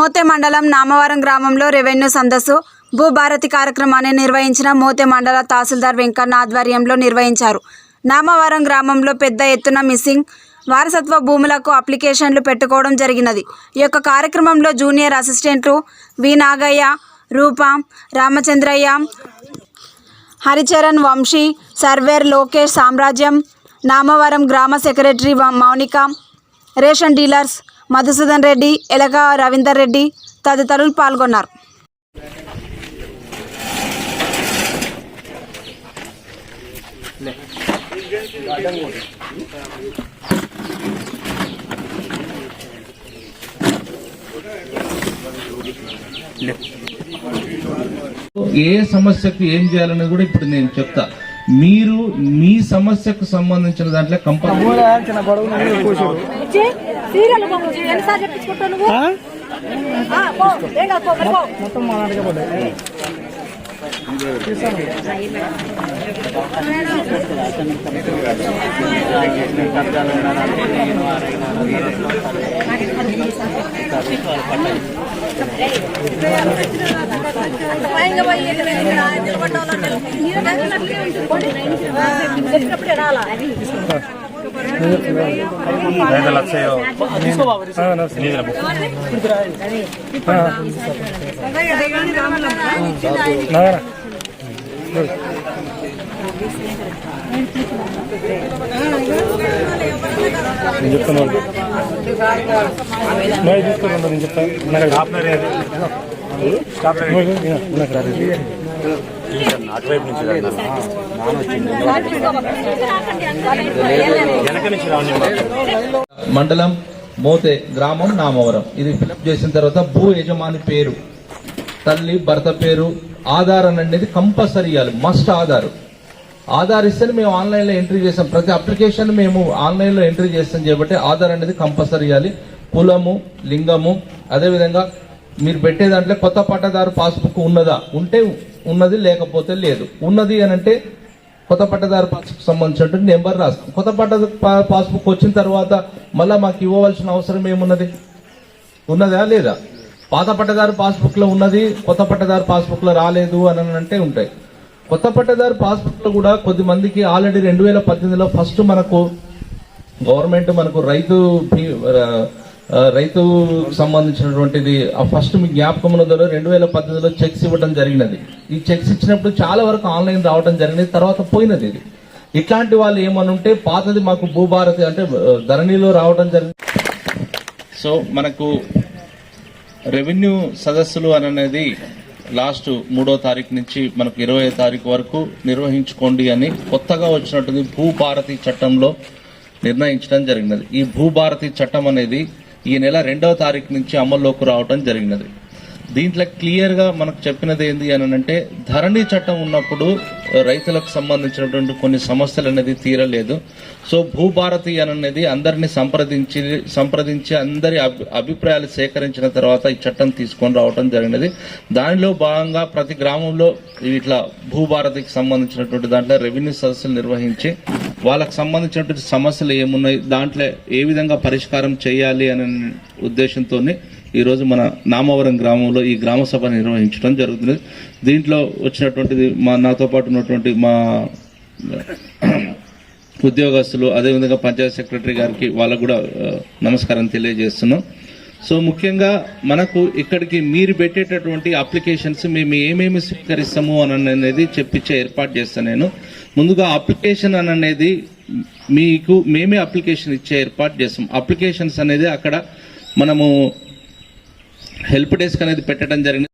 మోతే మండలం నామవరం గ్రామంలో రెవెన్యూ సందస్సు భూభారతి కార్యక్రమాన్ని నిర్వహించిన మోతే మండల తహసీల్దార్ వెంకన్న ఆధ్వర్యంలో నిర్వహించారు. నామవరం గ్రామంలో పెద్ద ఎత్తున మిస్సింగ్ వారసత్వ భూములకు అప్లికేషన్లు పెట్టుకోవడం జరిగినది. ఈ యొక్క కార్యక్రమంలో జూనియర్ అసిస్టెంట్లు వి నాగయ్య రూప రామచంద్రయ్య హరిచరణ్ వంశీ సర్వేర్ లోకేష్ సామ్రాజ్యం నామవరం గ్రామ secretary Mounika ration dealers Madhusudan Reddy ఎలక రవీందర్ రెడ్డి తదితరులు పాల్గొన్నారు. ఏ సమస్యకు ఏం చేయాలనేది కూడా ఇప్పుడు నేను చెప్తా. మీరు మీ సమస్యకు సంబంధించిన దాంట్లో కంపల్సరీ వచ్చి సీరియల్ బొమ్మ వచ్చి ఎన్నిసార్లు చెప్పించుకుంటావు నేను చెప్తాను నేను తీసుకున్నాను నేను చెప్తాను. నాకు రాలేదు అటువైపు నుంచి వెనక నుంచి రావండి మండలం మోతే గ్రామం నామవరం. ఇది ఫిలప్ చేసిన తర్వాత భూ యజమాని పేరు. తల్లి భర్త పేరు ఆధార్ అని అనేది కంపల్సరీ ఇవ్వాలి. మస్ట్ ఆధార్. ఆధార్ ఇస్తే మేము ఆన్లైన్లో ఎంట్రీ చేస్తాం. ప్రతి అప్లికేషన్ మేము ఆన్లైన్లో ఎంట్రీ చేస్తాం కాబట్టి ఆధార్ అనేది కంపల్సరీ ఇవ్వాలి. కులము లింగము అదేవిధంగా మీరు పెట్టే దాంట్లో కొత్త పట్టదారు పాస్బుక్ ఉన్నదా? ఉంటే ఉన్నది లేకపోతే లేదు. ఉన్నది అని అంటే కొత్త పట్టదారు పాస్బుక్ సంబంధించినటువంటి నెంబర్ రాస్తాం. కొత్త పట్ట పాస్బుక్ వచ్చిన తర్వాత మళ్ళీ మాకు ఇవ్వవలసిన అవసరం ఏమున్నది? ఉన్నదా లేదా? పాత పట్టదారు పాస్బుక్లో ఉన్నది కొత్త పట్టదారు పాస్బుక్లో రాలేదు అని అంటే ఉంటాయి. కొత్త పట్టదారు పాస్బుక్లో కూడా కొద్ది మందికి ఆల్రెడీ రెండు వేల పద్దెనిమిదిలో ఫస్ట్ మనకు గవర్నమెంట్ మనకు రైతు రైతు సంబంధించినటువంటిది ఆ ఫస్ట్ మీ జ్ఞాపకం ఉన్నదో రెండు వేల పద్దెనిమిదిలో చెక్స్ ఇవ్వడం జరిగినది. ఈ చెక్స్ ఇచ్చినప్పుడు చాలా వరకు ఆన్లైన్ రావడం జరిగినది తర్వాత పోయినది ఇది. ఇట్లాంటి వాళ్ళు ఏమని ఉంటే పాతది మాకు భూభారతి అంటే ధరణిలో రావడం జరిగింది. సో మనకు రెవెన్యూ సదస్సులు అని అనేది లాస్ట్ మూడో తారీఖు నుంచి మనకు ఇరవై తారీఖు వరకు నిర్వహించుకోండి అని కొత్తగా వచ్చినటువంటి భూభారతి చట్టంలో నిర్ణయించడం జరిగినది. ఈ భూభారతి చట్టం అనేది ఈ నెల రెండవ తారీఖు నుంచి అమల్లోకి రావడం జరిగినది. దీంట్లో క్లియర్గా మనకు చెప్పినది ఏంది అని అంటే ధరణి చట్టం ఉన్నప్పుడు రైతులకు సంబంధించినటువంటి కొన్ని సమస్యలు అనేది తీరలేదు. సో భూభారతి అని అనేది అందరినీ సంప్రదించి సంప్రదించి అందరి అభి- అభిప్రాయాలు సేకరించిన తర్వాత ఈ చట్టం తీసుకొని రావడం జరిగినది. దానిలో భాగంగా ప్రతి గ్రామంలో ఇట్లా భూభారతికి సంబంధించినటువంటి దాంట్లో రెవెన్యూ సదస్సులు నిర్వహించి వాళ్ళకు సంబంధించినటువంటి సమస్యలు ఏమున్నాయి దాంట్లో ఏ విధంగా పరిష్కారం చేయాలి అనే ఉద్దేశంతో ఈరోజు మన నామవరం గ్రామంలో ఈ గ్రామ సభ నిర్వహించడం జరుగుతుంది. దీంట్లో వచ్చినటువంటిది మా నాతో పాటు ఉన్నటువంటి మా ఉద్యోగస్తులు అదేవిధంగా పంచాయత్ సెక్రటరీ గారికి వాళ్ళకు కూడా నమస్కారం తెలియజేస్తున్నాం. సో ముఖ్యంగా మనకు ఇక్కడికి మీరు పెట్టేటటువంటి అప్లికేషన్స్ మేము ఏమేమి స్వీకరిస్తాము అని అనేది చెప్పించే ఏర్పాటు చేస్తాను నేను. ముందుగా అప్లికేషన్ అని అనేది మీకు మేమే అప్లికేషన్ ఇచ్చే ఏర్పాటు చేస్తాం. అప్లికేషన్స్ అనేది అక్కడ మనము హెల్ప్ డెస్క్ అనేది పెట్టడం జరిగింది.